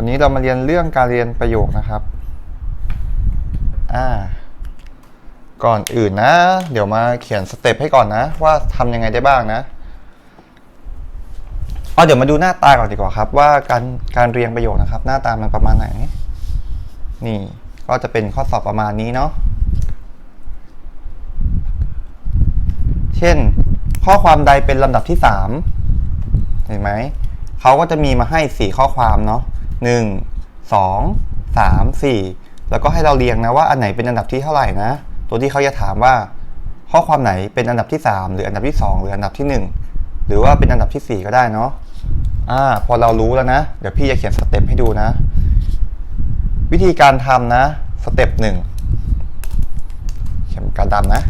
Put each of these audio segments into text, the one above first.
วันนี้เรามาเรียนเรื่องการเรียนประโยคนะครับ อ่า ก่อนอื่นนะ เดี๋ยวมาเขียนสเต็ปให้ก่อนนะ ว่าทำยังไงได้บ้างนะเอาเดี๋ยวมาดูหน้าตาก่อนดีกว่าครับ ว่าการการเรียงประโยคนะครับ หน้าตามันประมาณไหน นี่ก็จะเป็นข้อสอบประมาณนี้เนาะเช่น ข้อความใดเป็นลำดับที่ 3 เห็นไหมเขาก็จะมีมาให้ 4 ข้อความเนาะ 1 2 3 4 แล้วก็ให้เราเรียงนะว่าอันไหนเป็นอันดับที่เท่าไหร่นะ ตัวที่เขาจะถามว่า ข้อความไหนเป็นอันดับที่ 3 หรืออันดับที่ 2 หรืออันดับที่ 1 หรือว่าเป็นอันดับที่ 4 ก็ได้เนาะอ่าพอเรารู้แล้วนะ เดี๋ยวพี่จะเขียนสเต็ปให้ดูนะ วิธีการทำนะสเต็ปหนึ่งเขียนกระดำนะ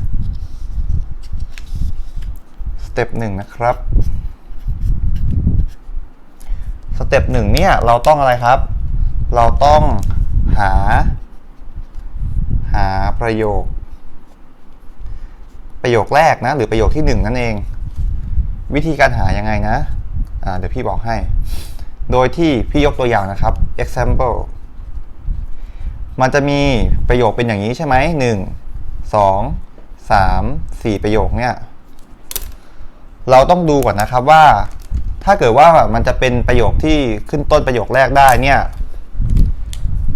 สเต็ปหนึ่งนะครับ สเต็ปหนึ่งเนี่ยเราต้องอะไรครับ เราต้องหา หาประโยค ประโยคแรกนะ หรือประโยคที่หนึ่งนั่นเอง วิธีการหายังไงนะอ่าเดี๋ยวพี่บอกให้ โดยที่พี่ยกตัวอย่างนะครับ example มันจะมีประโยคเป็นอย่างนี้ใช่ไหมหนึ่งสองสามสี่ประโยคเนี่ย เราต้องดูก่อนนะครับว่า ถ้าเกิดว่ามันจะเป็นประโยคที่ขึ้นต้นประโยคแรกได้เนี่ย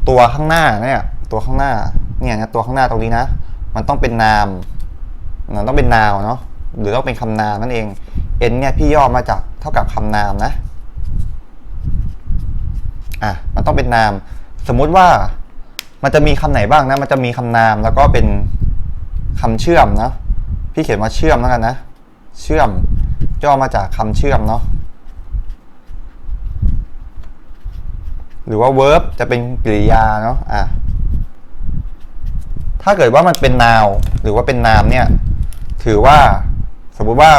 ตัวข้างหน้าเนี่ย ตัวข้างหน้าเนี่ยนะตัวข้างหน้าตรงนี้นะ มันต้องเป็นนามมันต้องเป็นนาวเนาะหรือต้องเป็นคำนามนั่นเอง n เนี่ยพี่ย่อมาจากเท่ากับคำนามนะอะมันต้องเป็นนาม สมมุติว่ามันจะมีคำไหนบ้างนะ มันจะมีคำนามแล้วก็เป็นคำเชื่อมเนาะพี่เขียนว่าเชื่อมแล้วกันนะ เชื่อมย่อมาจากคำเชื่อมเนาะ รือว่า verb จะเป็นกริยาเนาะอะถ้าเกิดว่ามันเป็นนาวหรือว่าเป็นนามเนี่ย ถือว่าสมมุติว่า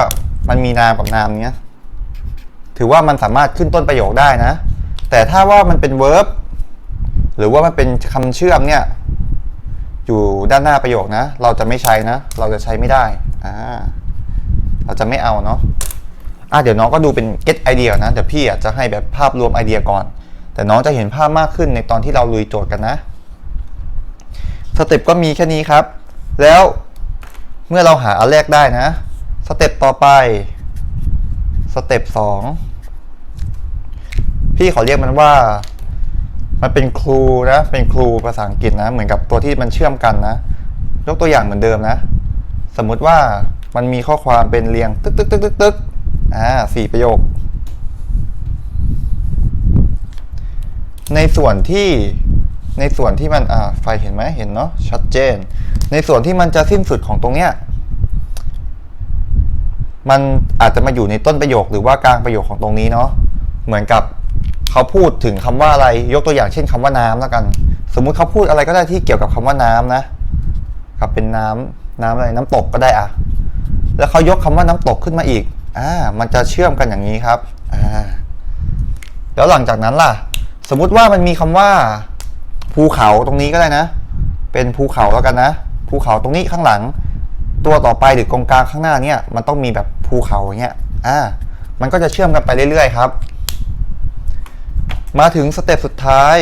มันมีนามกับนามเนี้ยถือว่ามันสามารถขึ้นต้นประโยคได้นะ แต่ถ้าว่ามันเป็น verb หรือว่ามันเป็นคำเชื่อมเนี่ย อยู่ด้านหน้าประโยคนะ เราจะไม่ใช้นะ เราจะใช้ไม่ได้อ่าเราจะไม่เอาเนาะอะเดี๋ยวน้องก็ดูเป็น get idea นะ เดี๋ยวพี่อะจะให้แบบภาพรวมไอเดียก่อน แต่น้องจะเห็นภาพมากขึ้นในตอนที่เราลุยโจทย์กันนะ สเต็ปก็มีแค่นี้ครับ แล้วเมื่อเราหาอันแรกได้นะ สเต็ปต่อไป สเต็ปสองพี่ขอเรียกมันว่า มันเป็นครูนะ เป็นครูภาษาอังกฤษนะ เหมือนกับตัวที่มันเชื่อมกันนะ ยกตัวอย่างเหมือนเดิมนะ สมมุติว่ามันมีข้อความเป็นเรียง ตึกตึกตึกตึกตึกอ่าสี่ประโยค ในส่วนที่ในส่วนที่มันอ่าไฟเห็นไหมเห็นเนาะชัดเจน ในส่วนที่มันจะสิ้นสุดของตรงเนี้ยมันอาจจะมาอยู่ในต้นประโยคหรือว่ากลางประโยคของตรงนี้เนาะเหมือนกับเขาพูดถึงคำว่าอะไรยกตัวอย่างเช่นคำว่าน้ำแล้วกัน สมมุติเขาพูดอะไรก็ได้ที่เกี่ยวกับคำว่าน้ำนะครับเป็นน้ำน้ำอะไรน้ำตกก็ได้อะแล้วเขายกคำว่าน้ำตกขึ้นมาอีกอ่ามันจะเชื่อมกันอย่างนี้ครับอ่าแล้วหลังจากนั้นล่ะ มมุติว่ามันมีคำว่า ภูเขาตรงนี้ก็ได้นะ เป็นภูเขาแล้วกันนะ ภูเขาตรงนี้ข้างหลัง ตัวต่อไปหรือกองกลางข้างหน้าเนี่ย มันต้องมีแบบภูเขาอย่างเงี้ยอ่ามันก็จะเชื่อมกันไปเรื่อยๆครับ มาถึงสเต็ปสุดท้าย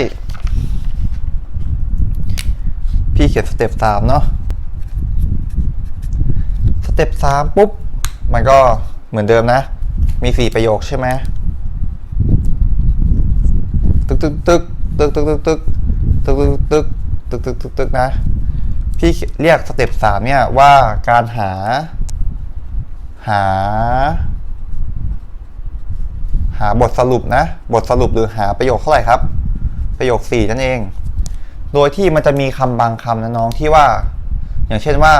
พี่เขียนสเต็ปสามเนาะสเต็ปสามปุ๊บ มันก็เหมือนเดิมนะ มีสี่ประโยคใช่ไหม ตึกตึกตึกตึกตึกตึกตึกตึกตึกตึกตึกตึกตึกตึกนะพี่เรียกสเต็ปสามเนี่ยว่าการหา หา หาบทสรุปนะ บทสรุปหรือหาประโยคเท่าไหร่ครับ ประโยคสี่นั่นเอง โดยที่มันจะมีคำบางคำนะน้องที่ว่า อย่างเช่นว่า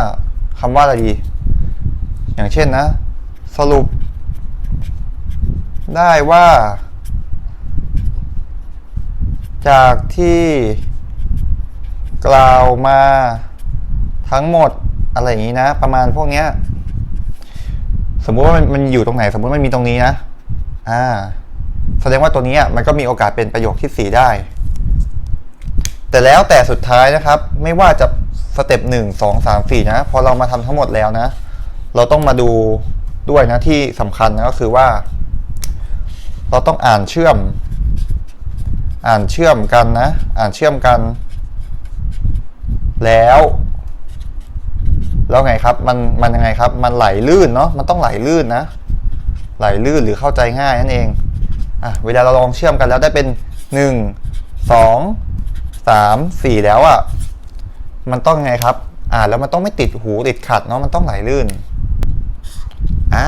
คำว่าอะไรดี อย่างเช่นนะ สรุป ได้ว่า จากที่กล่าวมาทั้งหมดอะไรอย่างนี้นะ ประมาณพวกเนี้ย สมมุติว่ามันมันอยู่ตรงไหน สมมุติมันมีตรงนี้นะอ่า แสดงว่าตัวนี้อะมันก็มีโอกาสเป็นประโยคที่สี่ได้ แต่แล้วแต่สุดท้ายนะครับ ไม่ว่าจะสเต็ปหนึ่งสองสามสี่นะ พอเรามาทำทั้งหมดแล้วนะ เราต้องมาดูด้วยนะที่สำคัญนะก็คือว่า เราต้องอ่านเชื่อม อ่านเชื่อมกันนะ อ่านเชื่อมกัน แล้ว แล้วไงครับ มัน มันยังไงครับ มันไหลลื่นเนาะ มันต้องไหลลื่นนะ ไหลลื่นหรือเข้าใจง่ายนั่นเอง อะ เวลาเราลองเชื่อมกันแล้วได้เป็นหนึ่งสองสามสี่แล้วอะ่ะ มันต้องไงครับ อ่านแล้วมันต้องไม่ติดหูติดขัดเนาะ มันต้องไหลลื่น อ่า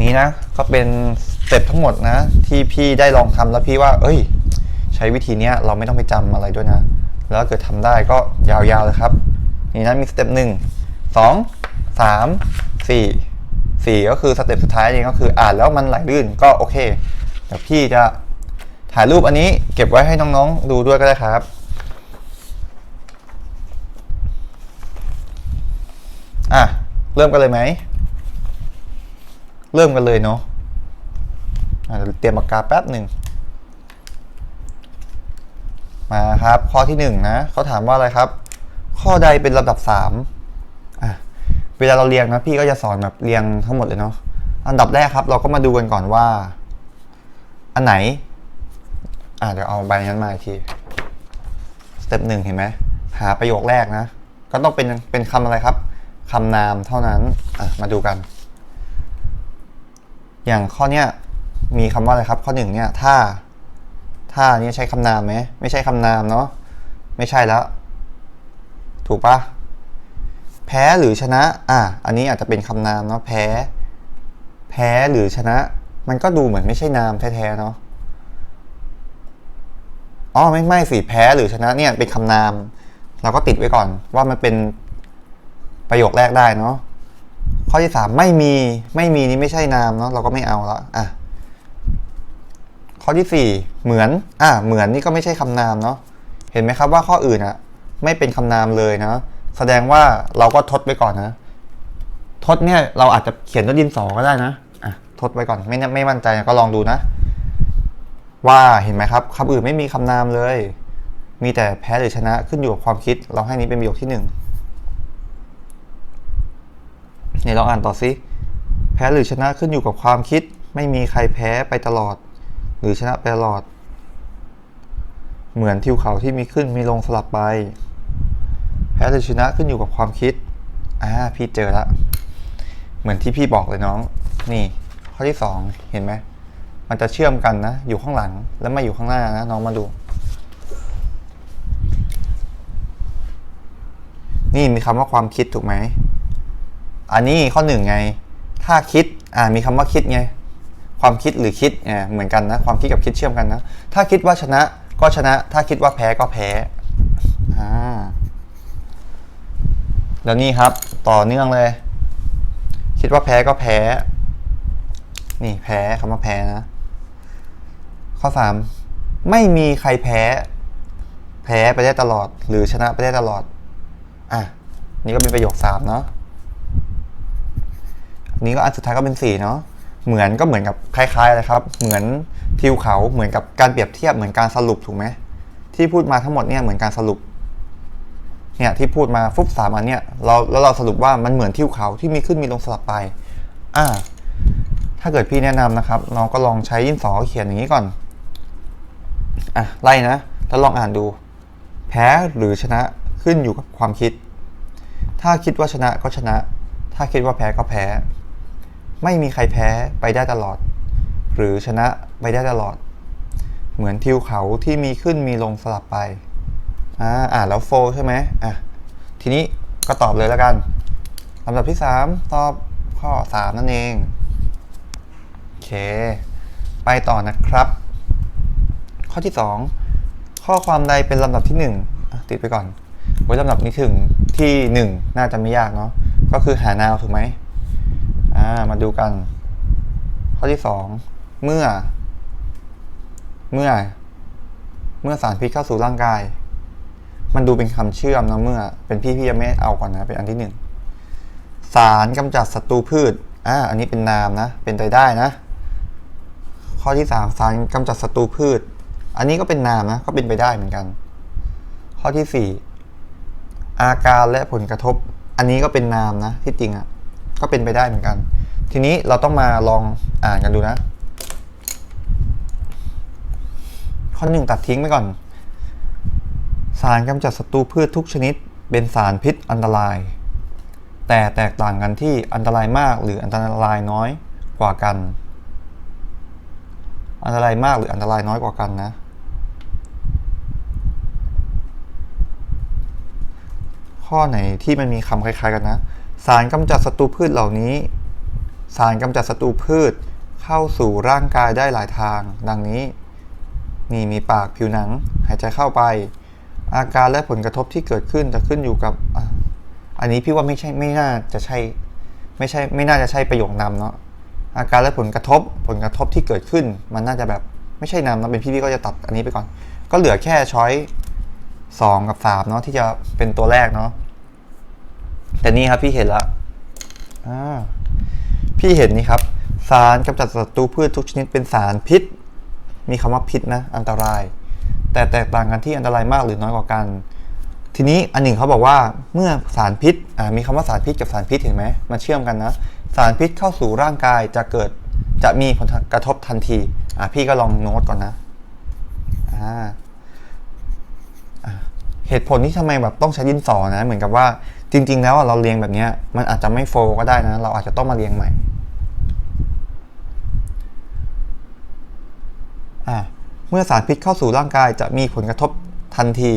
นี่นะ ก็เป็น ต็ปทั้งหมดนะ ที่พี่ได้ลองทำแล้วพี่ว่า เอ้ย ใช้วิธีเนี้ยเราไม่ต้องไปจำอะไรด้วยนะ แล้วเกิดทำได้ก็ยาวๆเลยครับ นี่นะมีสเต็ปหนึ่งสองสามสี่สี่ก็คือสเต็ปสุดท้ายนี่ก็คืออ่านแล้วมันไหลลื่นก็โอเคเดี๋ยวพี่จะถ่ายรูปอันนี้เก็บไว้ให้น้องๆดูด้วยก็ได้ครับอะเริ่มกันเลยไหม เริ่มกันเลยเนาะ เตรียมปากกาแป๊บหนึ่งมาครับ ข้อที่หนึ่งนะเขาถามว่าอะไรครับ ข้อใดเป็นลำดับสามอะเวลาเราเรียงนะพี่ก็จะสอนแบบเรียงทั้งหมดเลยเนาะอันดับแรกครับ เราก็มาดูกันก่อนว่า อันไหน อะเดี๋ยวเอาใบนั้นมาอีกทีสเต็ปหนึ่งเห็นไหมหาประโยคแรกนะ ก็ต้องเป็นเป็นคำอะไรครับคำนามเท่านั้นอะมาดูกัน อย่างข้อเนี้ย มีคำว่าอะไรครับ ข้อหนึ่งเนี่ยถ้า ถ้านี้ใช้คำนามไหมไม่ใช่คำนามเนาะไม่ใช่แล้ว ถูกปะแพ้หรือชนะ อะอันนี้อาจจะเป็นคำนามเนาะแพ้ แพ้หรือชนะ มันก็ดูเหมือนไม่ใช่นามแท้ๆเนาะอ๋อไม่ไม่สิแพ้หรือชนะเนี่ยเป็นคำนาม เราก็ติดไว้ก่อนว่ามันเป็นประโยคแรกได้เนาะข้อที่สามไม่มีไม่มีนี่ไม่ใช่นามเนาะเราก็ไม่เอาละอะ ข้อที่ 4 เหมือน อ่า เหมือนนี่ก็ไม่ใช่คำนามเนาะ เห็นไหมครับว่าข้ออื่นอะไม่เป็นคำนามเลยนะ แสดงว่าเราก็ทดไว้ก่อนนะ ทดเนี่ยเราอาจจะเขียนด้วยดินสอก็ได้นะ อะ ทดไว้ก่อน ไม่ไม่มั่นใจก็ลองดูนะ ว่าเห็นไหมครับคำอื่นไม่มีคำนามเลย มีแต่แพ้หรือชนะขึ้นอยู่กับความคิด เราให้นี้เป็นประโยคที่หนึ่งเนี่ยลองอ่านต่อสิ แพ้หรือชนะขึ้นอยู่กับความคิด ไม่มีใครแพ้ไปตลอด หรือชนะไปตลอด เหมือนทิวเขาที่มีขึ้นมีลงสลับไป แพ้หรือชนะขึ้นอยู่กับความคิด อ่า พี่เจอละ เหมือนที่พี่บอกเลยน้อง นี่ ข้อที่สองเห็นไหม มันจะเชื่อมกันนะ อยู่ข้างหลังแล้วมาอยู่ข้างหน้านะ น้องมาดู นี่มีคำว่าความคิดถูกไหม อันนี้ข้อหนึ่งไง ถ้าคิด อ่า มีคำว่าคิดไง ความคิดหรือคิดเนี่ยเหมือนกันนะความคิดกับคิดเชื่อมกันนะ ถ้าคิดว่าชนะก็ชนะ ถ้าคิดว่าแพ้ก็แพ้อ่าแล้วนี่ครับต่อเนื่องเลย คิดว่าแพ้ก็แพ้ นี่แพ้คำว่าแพ้นะ ข้อสามไม่มีใครแพ้ แพ้ไปได้ตลอด หรือชนะไปได้ตลอด อะ นี่ก็เป็นประโยคสามเนาะนนี้ก็อันสุดท้ายก็เป็นสี่เนาะ เหมือนก็เหมือนกับคล้ายๆเลยครับ เหมือนทิวเขาเหมือนกับการเปรียบเทียบเหมือนการสรุปถูกไหมที่พูดมาทั้งหมดเนี่ยเหมือนการสรุปเนี่ยที่พูดมาฟุบสามอันเนี่ยเราแล้วเราสรุปว่ามันเหมือนทิวเขาที่มีขึ้นมีลงสลับไปอ่าถ้าเกิดพี่แนะนำนะครับน้องก็ลองใช้ยินสอเขียนอย่างนี้ก่อนอะไล่นะแล้วลองอ่านดู แพ้หรือชนะขึ้นอยู่กับความคิด ถ้าคิดว่าชนะก็ชนะ ถ้าคิดว่าแพ้ก็แพ้ ไม่มีใครแพ้ไปได้ตลอด หรือชนะไปได้ตลอด เหมือนทิวเขาที่มีขึ้นมีลงสลับไปอ่าอ่านแล้วโฟใช่ไหมอะทีนี้ก็ตอบเลยแล้วกันลำดับที่ 3 ตอบข้อ 3 นั่นเองโอเค ไปต่อนะครับ ข้อที่ 2 ข้อความใดเป็นลำดับที่1อะติดไปก่อนไว้ลำดับนี้ถึงที่ 1 น่าจะไม่ยากเนาะก็คือหานาวถูกไหม อ่า มาดูกัน ข้อที่สองเมื่อ เมื่อ เมื่อสารพิษเข้าสู่ร่างกาย มันดูเป็นคำเชื่อมนะเมื่อ เป็นพี่พี่ยังไม่เอาก่อนนะเป็นอันที่หนึ่งสารกำจัดศัตรูพืชอ่าอันนี้เป็นนามนะ เป็นไปได้นะ ข้อที่สามสารกำจัดศัตรูพืช อันนี้ก็เป็นนามนะ ก็เป็นไปได้เหมือนกัน ข้อที่สี่อาการและผลกระทบ อันนี้ก็เป็นนามนะ ที่จริงอะ่ะ ก็เป็นไปได้เหมือนกัน ทีนี้เราต้องมาลองอ่านกันดูนะ ข้อหนึ่งตัดทิ้งไปก่อน สารกำจัดศัตรูพืชทุกชนิด เป็นสารพิษอันตราย แต่แตกต่างกันที่อันตรายมากหรืออันตรายน้อยกว่ากัน อันตรายมากหรืออันตรายน้อยกว่ากันนะข้อไหนที่มันมีคำคล้ายๆกันนะ สารกำจัดศัตรูพืชเหล่านี้ สารกำจัดศัตรูพืช เข้าสู่ร่างกายได้หลายทาง ดังนี้ นี่มีปากผิวหนัง หายใจเข้าไป อาการและผลกระทบที่เกิดขึ้นจะขึ้นอยู่กับออันนี้พี่ว่าไม่ใช่ไม่น่าจะใช่ ไม่ใช่ไม่น่าจะใช่ประโยคนำเนาะอาการและผลกระทบผลกระทบที่เกิดขึ้น มันน่าจะแบบไม่ใช่นำนะเป็นพี่พี่ก็จะตัดอันนี้ไปก่อน ก็เหลือแค่ช้อยสองกับสามเนาะที่จะเป็นตัวแรกเนาะแต่นี่ครับพี่เห็นละอ่า พี่เห็นนี่ครับ สารกำจัดศัตรูพืชทุกชนิดเป็นสารพิษ มีคำว่าพิษนะ อันตราย แต่แตกต่างกันที่อันตรายมากหรือน้อยกว่ากัน ทีนี้อันหนึ่งเขาบอกว่าเมื่อสารพิษมีคำว่าสารพิษกับสารพิษเห็นไหมมันเชื่อมกันนะ สารพิษเข้าสู่ร่างกายจะเกิดจะมีผลกระทบทันทีอ่าพี่ก็ลองโน้ตก่อนนะอ่าเหตุผลที่ทำไมแบบต้องใช้ดินสอนะ เหมือนกับว่าจริง ๆ แล้วเราเรียงแบบนี้มันอาจจะไม่โฟก็ได้นะ เราอาจจะต้องมาเรียงใหม่ อะ เมื่อสารพิษเข้าสู่ร่างกายจะมีผลกระทบทันที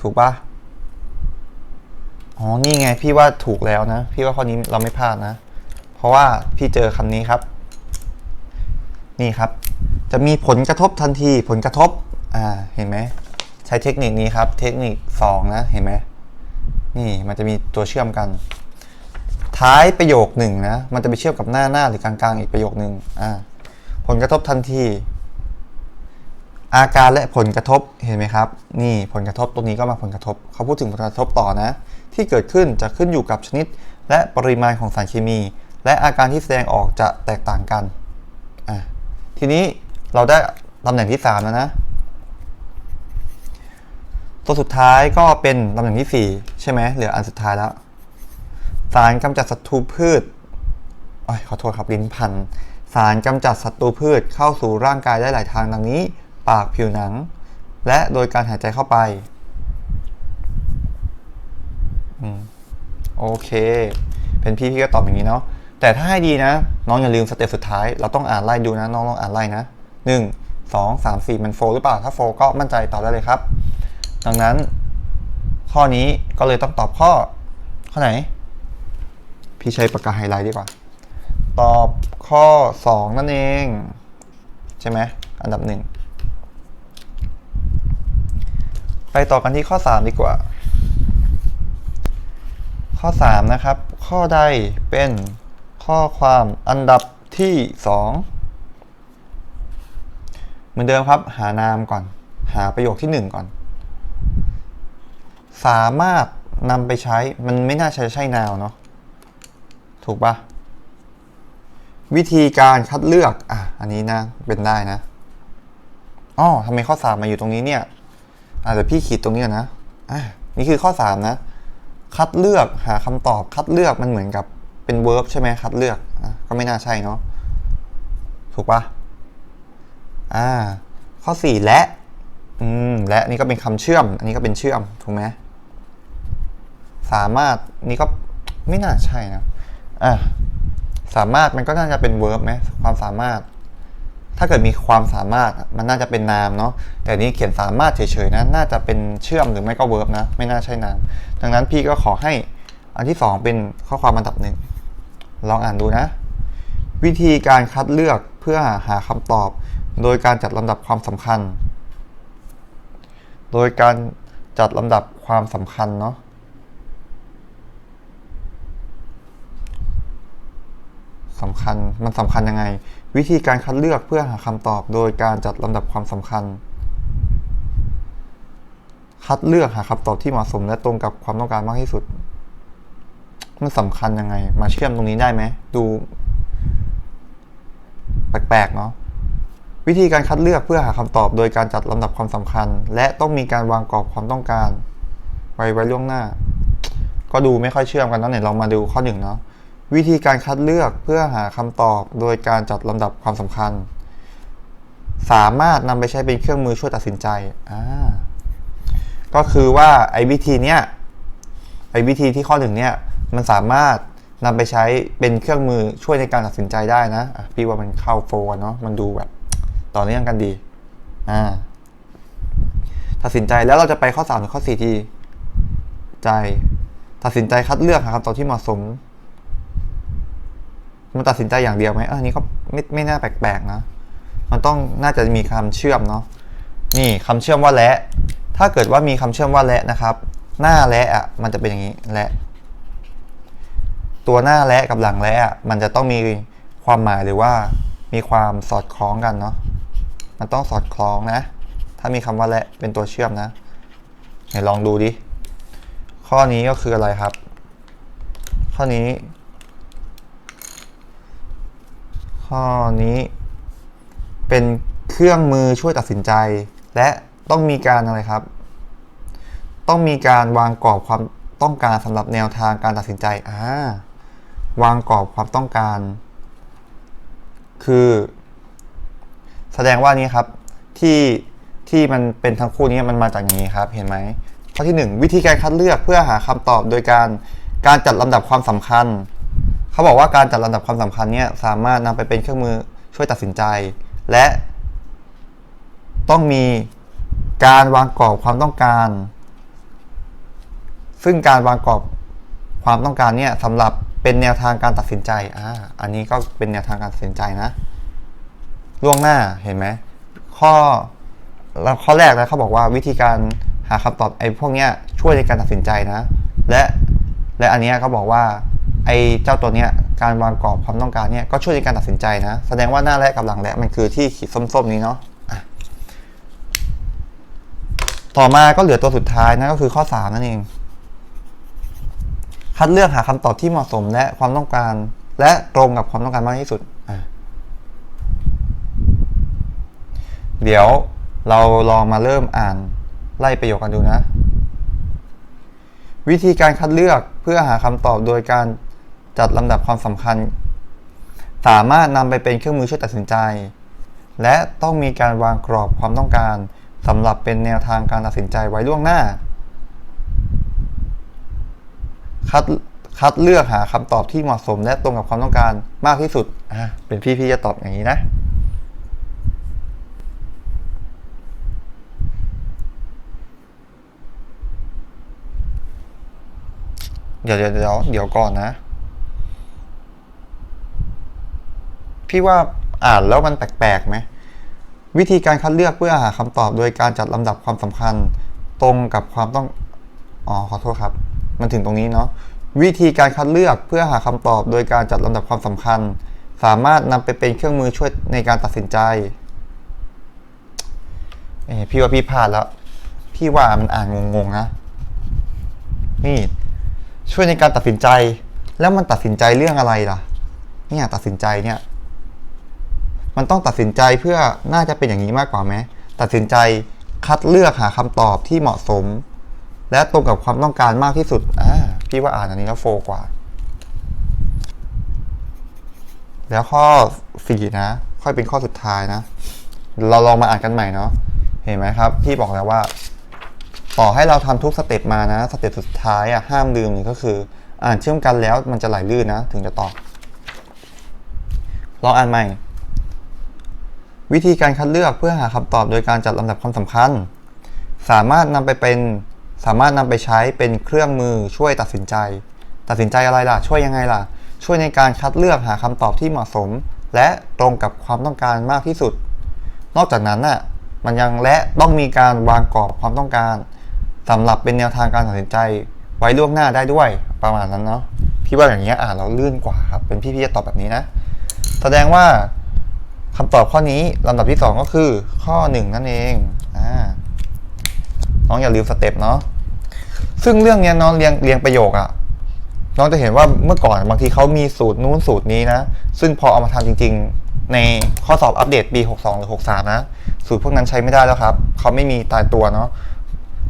ถูกปะอ๋อ นี่ไงพี่ว่าถูกแล้วนะ พี่ว่าข้อนี้เราไม่พลาดนะ เพราะว่าพี่เจอคำนี้ครับ นี่ครับ จะมีผลกระทบทันที ผลกระทบ อ่า เห็นไหม ใช้เทคนิคนี้ครับ เทคนิค2นะ เห็นไหม นี่มันจะมีตัวเชื่อมกัน ท้ายประโยคหนึ่งนะ มันจะไปเชื่อมกับหน้าหน้าหรือกลางๆ อีกประโยคหนึ่งอ่า ผลกระทบทันที อาการและผลกระทบเห็นไหมครับ นี่ผลกระทบตรงนี้ก็มาผลกระทบ เขาพูดถึงผลกระทบต่อนะ ที่เกิดขึ้นจะขึ้นอยู่กับชนิด และปริมาณของสารเคมี และอาการที่แสดงออกจะแตกต่างกันทีนี้เราได้ตำแหน่งที่ 3 แล้วนะ ตัวสุดท้ายก็เป็นตำแหน่งที่ 4 ใช่ไหมเหลืออันสุดท้ายแล้ว สารกำจัดศัตรูพืชอขอโทษครับลิ้นพัน สารกำจัดศัตรูพืชเข้าสู่ร่างกายได้หลายทางดังนี้ ปากผิวหนัง และโดยการหายใจเข้าไปอโอเค เป็นพี่พี่ก็ตอบอย่างนี้เนาะแต่ถ้าให้ดีนะ น้องอย่าลืมสเต็ปสุดท้าย เราต้องอ่านไล่ดูนะ น้องลองอ่านไล่นะหนึ่งสองสามสี่มันโฟล์หรือเปล่า ถ้าโฟล์ก็มั่นใจตอบได้เลยครับ ดังนั้นข้อนี้ก็เลยต้องตอบข้อ ข้อไหน พี่ใช้ปากกาไฮไลท์ดีกว่า ตอบข้อ 2 นั่นเอง ใช่ไหมอันดับหนึ่ง ไปต่อกันที่ข้อ 3 ดีกว่า ข้อ 3 นะครับ ข้อใดเป็นข้อความอันดับที่ 2 เหมือนเดิมครับ หานามก่อน หาประโยคที่ 1 ก่อน สามารถนำไปใช้ มันไม่น่าใช้ใช่นาวเนาะ ถูกปะวิธีการคัดเลือก อะ อันนี้นะ เป็นได้นะอ๋อทำไมข้อ3มาอยู่ตรงนี้เนี่ย อะเดี๋ยวพี่ขีดตรงนี้นะอะนี่คือข้อ 3 นะ คัดเลือกหาคำตอบคัดเลือกมันเหมือนกับเป็น verb ใช่ไหมคัดเลือกอะก็ไม่น่าใช่เนาะถูกปะอ่า ข้อ 4 และอืมและนี่ก็เป็นคำเชื่อม อันนี้ก็เป็นเชื่อมถูกไหมสามารถนี่ก็ไม่น่าใช่นะอะสามารถมันก็น่าจะเป็น verb ไหมความสามารถ ถ้าเกิดมีความสามารถอะมันน่าจะเป็นนามเนาะแต่นี้เขียนสามารถเฉยๆนะน่าจะเป็นเชื่อมหรือไม่ก็ verb นะ ไม่น่าใช่นาม ดังนั้นพี่ก็ขอให้อันที่สองเป็นข้อความอันดับหนึ่งลองอ่านดูนะ วิธีการคัดเลือกเพื่อหาคำตอบ โดยการจัดลำดับความสำคัญ โดยการจัดลำดับความสำคัญเนาะสำคัญมันสำคัญยังไง วิธีการคัดเลือกเพื่อหาคำตอบโดยการจัดลำดับความสำคัญ คัดเลือกหาคำตอบที่เหมาะสมและตรงกับความต้องการมากที่สุด มันสำคัญยังไง มาเชื่อมตรงนี้ได้ไหม ดู แปลกๆเนาะวิธีการคัดเลือกเพื่อหาคำตอบ โดยการจัดลำดับความสำคัญ และต้องมีการวางกรอบความต้องการ ไว้ไว้ล่วงหน้า ก็ดูไม่ค่อยเชื่อมกันนะไหนเรามาดูข้อหนึ่งเนาะ วิธีการคัดเลือกเพื่อหาคำตอบโดยการจัดลำดับความสำคัญ สามารถนำไปใช้เป็นเครื่องมือช่วยตัดสินใจอ่าก็คือว่าไอ้วิธีเนี้ยไอ้วิธีที่ข้อหนึ่งเนี่ยมันสามารถนำไปใช้เป็นเครื่องมือช่วยในการตัดสินใจได้นะะพี่ว่ามันเข้าโฟล์เนาะมันดูแบบต่อเนื่องกันดีอ่าตัดสินใจแล้วเราจะไปข้อ3หรือข้อ4ทีใจ ตัดสินใจคัดเลือกหาคำตอบที่เหมาะสม มันตัดสินใจอย่างเดียวไหมเอออันนี้ก็ไม่ไม่น่าแปลกๆนะ มันต้องน่าจะมีคำเชื่อมเนาะนี่คำเชื่อมว่าและ ถ้าเกิดว่ามีคำเชื่อมว่าและนะครับ หน้าและอะมันจะเป็นอย่างนี้และ ตัวหน้าและกับหลังและอะมันจะต้องมีความหมายหรือว่ามีความสอดคล้องกันเนาะมันต้องสอดคล้องนะ ถ้ามีคำว่าและเป็นตัวเชื่อมนะไหนลองดูดิข้อนี้ก็คืออะไรครับ ข้อนี้ ข้อนี้ เป็นเครื่องมือช่วยตัดสินใจ และต้องมีการอะไรครับ ต้องมีการวางกรอบความต้องการสำหรับแนวทางการตัดสินใจอ่าวางกรอบความต้องการ คือ แสดงว่านี้ครับที่ที่มันเป็นทั้งคู่นี้มันมาจากอย่างนี้ครับ เห็นไหมข้อที่หนึ่งวิธีการคัดเลือกเพื่อหาคำตอบโดยการการจัดลำดับความสำคัญ เขาบอกว่าการจัดลำดับความสำคัญเนี่ยสามารถนำไปเป็นเครื่องมือช่วยตัดสินใจ และต้องมีการวางกรอบความต้องการ ซึ่งการวางกรอบความต้องการเนี่ยสำหรับเป็นแนวทางการตัดสินใจอ่าอันนี้ก็เป็นแนวทางการตัดสินใจนะ ล่วงหน้าเห็นไหมข้อแล้วข้อแรกนะเขาบอกว่าวิธีการหาคำตอบไอ้พวกเนี้ยช่วยในการตัดสินใจนะ และและอันนี้เขาบอกว่า ไอ้เจ้าตัวเนี้ยการวางกรอบความต้องการเนี่ยก็ช่วยในการตัดสินใจนะ แสดงว่าหน้าและกับหลังและมันคือที่ขีดส้มๆนี้เนาะต่อมาก็เหลือตัวสุดท้ายนะก็คือข้อ 3 นั่นเอง คัดเลือกหาคำตอบที่เหมาะสมและความต้องการ และตรงกับความต้องการมากที่สุด เดี๋ยวเราลองมาเริ่มอ่านไล่ประโยคกันดูนะ วิธีการคัดเลือกเพื่อหาคำตอบโดยการ จัดลำดับความสำคัญ สามารถนำไปเป็นเครื่องมือช่วยตัดสินใจ และต้องมีการวางกรอบความต้องการสำหรับเป็นแนวทางการตัดสินใจไว้ล่วงหน้า คัดคัดเลือกหาคำตอบที่เหมาะสม และตรงกับความต้องการมากที่สุดอะเป็นพี่พี่จะตอบอย่างนี้นะเดี๋ยวเดี๋ยวเดี๋ยวเดี๋ยวก่อนนะ พี่ว่าอ่านแล้วมันแปลกๆไหมวิธีการคัดเลือกเพื่อหาคำตอบโดยการจัดลำดับความสำคัญตรงกับความต้องอ๋อขอโทษครับ มันถึงตรงนี้เนาะวิธีการคัดเลือกเพื่อหาคำตอบโดยการจัดลำดับความสำคัญ สามารถนำไปเป็นเครื่องมือช่วยในการตัดสินใจเอพี่ว่าพี่พลาดแล้วพี่ว่ามันอ่านงงๆนะนี่ช่วยในการตัดสินใจ แล้วมันตัดสินใจเรื่องอะไรล่ะเนี่ยตัดสินใจเนี่ย มันต้องตัดสินใจเพื่อน่าจะเป็นอย่างนี้มากกว่าไหมตัดสินใจคัดเลือกหาคำตอบที่เหมาะสม และตรงกับความต้องการมากที่สุดอ่าพี่ว่าอ่านอันนี้แล้วโฟกว่า แล้วข้อสี่นะ ค่อยเป็นข้อสุดท้ายนะ เราลองมาอ่านกันใหม่เนาะเห็นไหมครับ พี่บอกแล้วว่า ต่อให้เราทำทุกสเต็ปมานะสเต็ปสุดท้ายอะห้ามลืมก็คือ อ่านเชื่อมกันแล้วมันจะไหลลื่นนะ ถึงจะตอบลองอ่านใหม่ วิธีการคัดเลือกเพื่อหาคำตอบโดยการจัดลำดับความสำคัญ สามารถนำไปเป็นสามารถนำไปใช้เป็นเครื่องมือช่วยตัดสินใจ ตัดสินใจอะไรล่ะ ช่วยยังไงล่ะ ช่วยในการคัดเลือกหาคำตอบที่เหมาะสม และตรงกับความต้องการมากที่สุด นอกจากนั้นน่ะมันยังและต้องมีการวางกรอบความต้องการสำหรับเป็นแนวทางการตัดสินใจไว้ล่วงหน้าได้ด้วยประมาณนั้นเนาะพี่ว่าอย่างนี้ยอ่านเราลื่นกว่าครับเป็นพี่พี่จะตอบแบบนี้นะ แสดงว่า คำตอบข้อนี้ลำดับที่ 2 ก็คือ ข้อ 1 นั่นเองอ่าน้องอย่าลืมสเต็ปเนาะซึ่งเรื่องนี้น้องเรียงเรียงประโยคอะน้องจะเห็นว่าเมื่อก่อนบางทีเขามีสูตรนู้นสูตรนี้นะ ซึ่งพอเอามาทำจริง ๆ ในข้อสอบอัปเดตปี 62 หรือ 63 นะ สูตรพวกนั้นใช้ไม่ได้แล้วครับ เขาไม่มีตายตัวเนาะ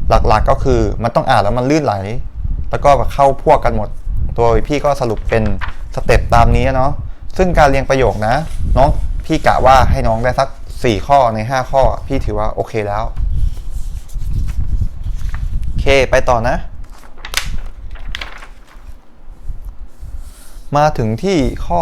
หลักๆก็คือมันต้องอ่านแล้วมันลื่นไหล แล้วก็เข้าพวกกันหมด โดยพี่ก็สรุปเป็นสเต็ปตามนี้เนาะ ซึ่งการเรียงประโยคนะ น้อง พี่กะว่าให้น้องได้สักสี่ข้อในห้าข้อ พี่ถือว่าโอเคแล้ว โอเคไปต่อนะ มาถึงที่ข้อ